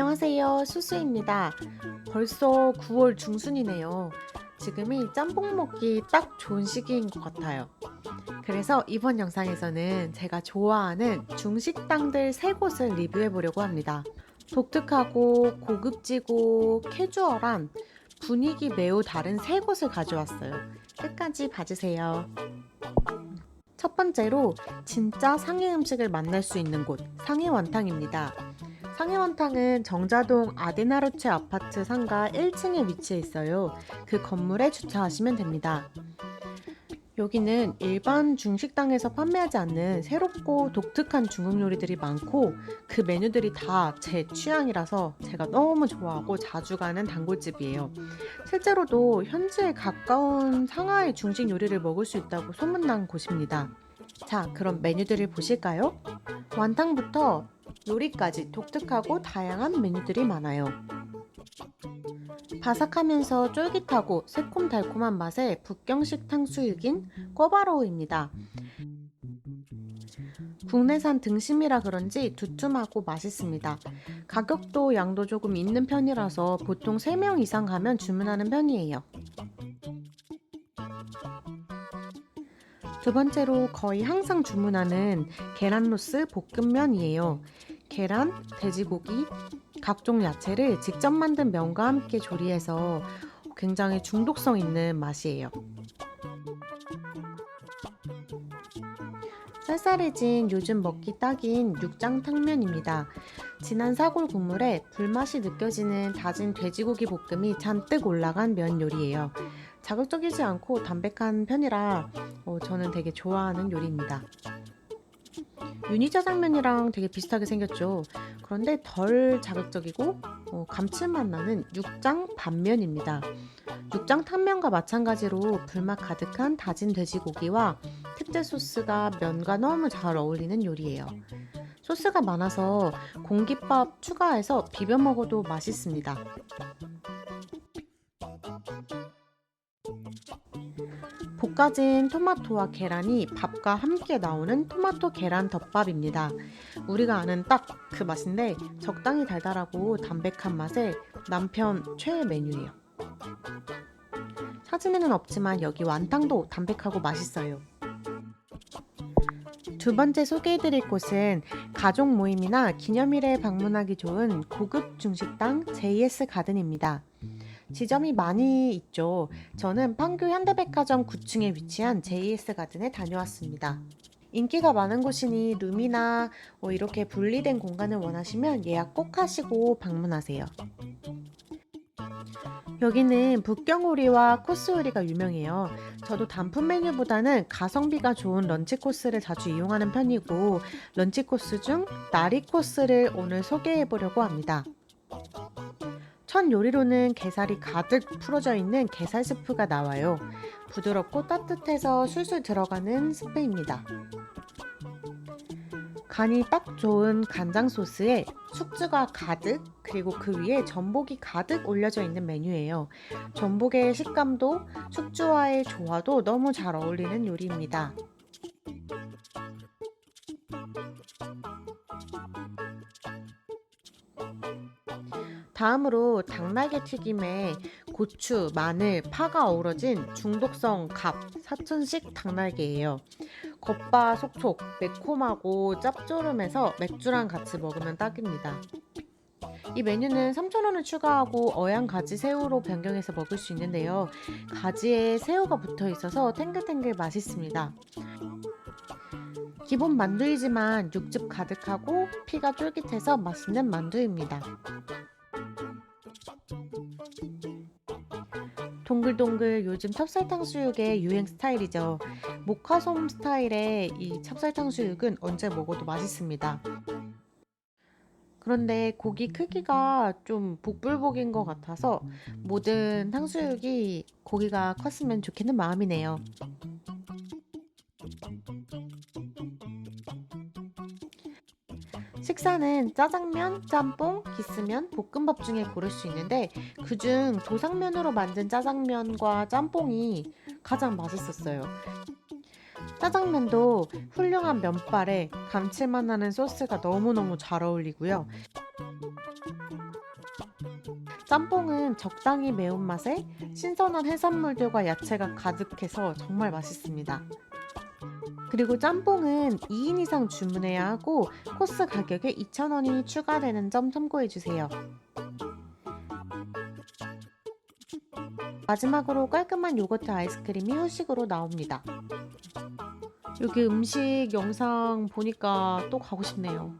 안녕하세요. 수수입니다. 벌써 9월 중순이네요. 지금이 짬뽕 먹기 딱 좋은 시기인 것 같아요. 그래서 이번 영상에서는 제가 좋아하는 중식당들 세 곳을 리뷰해 보려고 합니다. 독특하고 고급지고 캐주얼한 분위기 매우 다른 세 곳을 가져왔어요. 끝까지 봐주세요. 첫 번째로 진짜 상해 음식을 만날 수 있는 곳, 상해 원탕입니다. 상해원탕은 정자동 아데나루체 아파트 상가 1층에 위치해 있어요. 그 건물에 주차하시면 됩니다. 여기는 일반 중식당에서 판매하지 않는 새롭고 독특한 중국 요리들이 많고 그 메뉴들이 다 제 취향이라서 제가 너무 좋아하고 자주 가는 단골집이에요. 실제로도 현지에 가까운 상하이 중식 요리를 먹을 수 있다고 소문난 곳입니다. 자, 그럼 메뉴들을 보실까요? 완탕부터 요리까지 독특하고 다양한 메뉴들이 많아요. 바삭하면서 쫄깃하고 새콤달콤한 맛의 북경식 탕수육인 꿔바로우입니다. 국내산 등심이라 그런지 두툼하고 맛있습니다. 가격도 양도 조금 있는 편이라서 보통 3명 이상 가면 주문하는 편이에요. 두 번째로 거의 항상 주문하는 계란 로스 볶음면이에요. 계란, 돼지고기, 각종 야채를 직접 만든 면과 함께 조리해서 굉장히 중독성 있는 맛이에요. 쌀쌀해진 요즘 먹기 딱인 육장 탕면입니다. 진한 사골 국물에 불맛이 느껴지는 다진 돼지고기 볶음이 잔뜩 올라간 면 요리예요. 자극적이지 않고 담백한 편이라 어, 저는 되게 좋아하는 요리입니다. 유니짜장면이랑 되게 비슷하게 생겼죠. 그런데 덜 자극적이고 어, 감칠맛 나는 육장 반면입니다. 육장 탕면과 마찬가지로 불맛 가득한 다진 돼지고기와 특제 소스가 면과 너무 잘 어울리는 요리예요. 소스가 많아서 공깃밥 추가해서 비벼 먹어도 맛있습니다. 볶아진 토마토와 계란이 밥과 함께 나오는 토마토 계란 덮밥입니다. 우리가 아는 딱 그 맛인데 적당히 달달하고 담백한 맛의 남편 최애 메뉴예요. 사진에는 없지만 여기 완탕도 담백하고 맛있어요. 두 번째 소개해드릴 곳은 가족 모임이나 기념일에 방문하기 좋은 고급 중식당 JS 가든입니다. 지점이 많이 있죠. 저는 판교 현대백화점 9층에 위치한 JS 가든에 다녀왔습니다. 인기가 많은 곳이니 룸이나 뭐 이렇게 분리된 공간을 원하시면 예약 꼭 하시고 방문하세요. 여기는 북경오리와 코스오리가 유명해요. 저도 단품 메뉴보다는 가성비가 좋은 런치 코스를 자주 이용하는 편이고 런치 코스 중 나리 코스를 오늘 소개해 보려고 합니다. 첫 요리로는 게살이 가득 풀어져 있는 게살 스프가 나와요. 부드럽고 따뜻해서 술술 들어가는 스프입니다. 간이 딱 좋은 간장 소스에 숙주가 가득 그리고 그 위에 전복이 가득 올려져 있는 메뉴예요. 전복의 식감도 숙주와의 조화도 너무 잘 어울리는 요리입니다. 다음으로 닭날개 튀김에 고추, 마늘, 파가 어우러진 중독성 갑 사천식 닭날개예요. 겉바 속촉, 매콤하고 짭조름해서 맥주랑 같이 먹으면 딱입니다. 이 메뉴는 3,000원을 추가하고 어양 가지 새우로 변경해서 먹을 수 있는데요. 가지에 새우가 붙어 있어서 탱글탱글 맛있습니다. 기본 만두이지만 육즙 가득하고 피가 쫄깃해서 맛있는 만두입니다. 동글동글 요즘 찹쌀탕 수육의 유행 스타일이죠. 모카솜 스타일의 이 찹쌀탕 수육은 언제 먹어도 맛있습니다. 그런데 고기 크기가 좀 복불복인 것 같아서 모든 탕수육이 고기가 컸으면 좋겠는 마음이네요. 식사는 짜장면, 짬뽕, 기스면, 볶음밥 중에 고를 수 있는데 그중 도상면으로 만든 짜장면과 짬뽕이 가장 맛있었어요. 짜장면도 훌륭한 면발에 감칠맛 나는 소스가 너무너무 잘 어울리고요. 짬뽕은 적당히 매운맛에 신선한 해산물들과 야채가 가득해서 정말 맛있습니다. 그리고 짬뽕은 2인 이상 주문해야 하고 코스 가격에 2,000원이 추가되는 점 참고해 주세요. 마지막으로 깔끔한 요거트 아이스크림이 후식으로 나옵니다. 여기 음식 영상 보니까 또 가고 싶네요.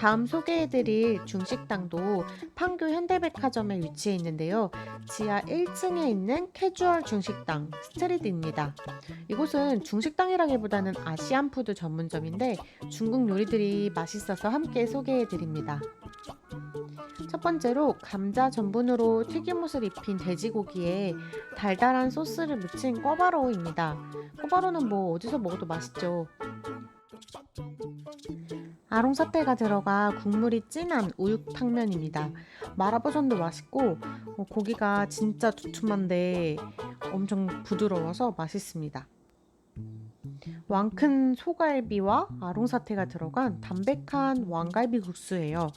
다음 소개해드릴 중식당도 판교 현대백화점에 위치해 있는데요. 지하 1층에 있는 캐주얼 중식당 스트리트입니다. 이곳은 중식당이라기보다는 아시안 푸드 전문점인데 중국 요리들이 맛있어서 함께 소개해드립니다. 첫 번째로 감자 전분으로 튀김옷을 입힌 돼지고기에 달달한 소스를 묻힌 꿔바로우입니다. 꿔바로우는 뭐 어디서 먹어도 맛있죠. 아롱사태가 들어가 국물이 진한 우육탕면입니다. 말아버전도 맛있고 어, 고기가 진짜 두툼한데 엄청 부드러워서 맛있습니다. 왕큰 소갈비와 아롱사태가 들어간 담백한 왕갈비 국수예요.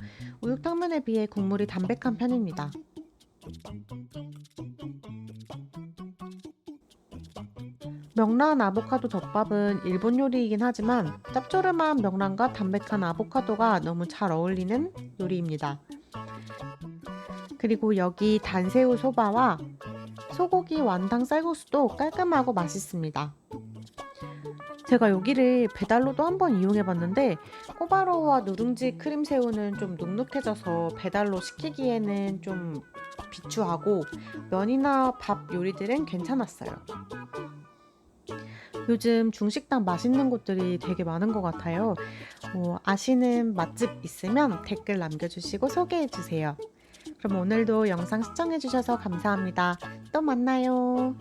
우육탕면에 비해 국물이 담백한 편입니다. 명란 아보카도 덮밥은 일본 요리이긴 하지만 짭조름한 명란과 담백한 아보카도가 너무 잘 어울리는 요리입니다. 그리고 여기 단새우 소바와 소고기 완탕 쌀국수도 깔끔하고 맛있습니다. 제가 여기를 배달로도 한번 이용해 봤는데 꼬바로우와 누룽지 크림새우는 좀 눅눅해져서 배달로 시키기에는 좀 비추하고 면이나 밥 요리들은 괜찮았어요. 요즘 중식당 맛있는 곳들이 되게 많은 것 같아요. 어, 아시는 맛집 있으면 댓글 남겨주시고 소개해주세요. 그럼 오늘도 영상 시청해주셔서 감사합니다. 또 만나요.